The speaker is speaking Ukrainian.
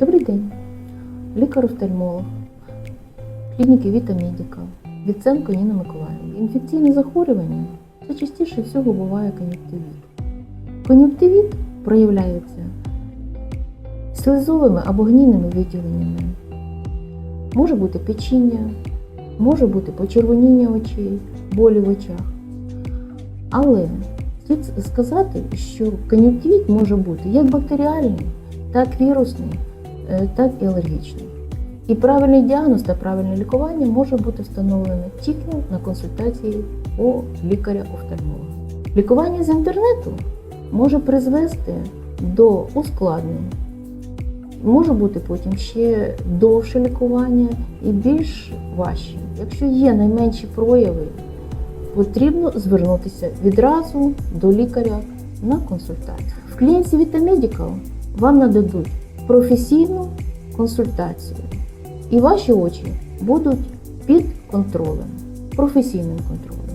Добрий день, лікар-офтальмолог, клініки Віта Медіка, Віценко Ніна Миколаївна. Інфекційне захворювання це частіше всього буває кон'юктивіт. Кон'юктивіт проявляється слизовими або гнійними виділеннями. Може бути печіння, може бути почервоніння очей, болі в очах. Але слід сказати, що кон'юктивіт може бути як бактеріальний, так вірусний, так і алергічний. І правильний діагноз та правильне лікування може бути встановлено тільки на консультації у лікаря-офтальмолога. Лікування з інтернету може призвести до ускладнень. Може бути потім ще довше лікування і більш важче. Якщо є найменші прояви, потрібно звернутися відразу до лікаря на консультацію. В клініці Vita вам нададуть професійну консультацію, і ваші очі будуть під контролем, професійним контролем.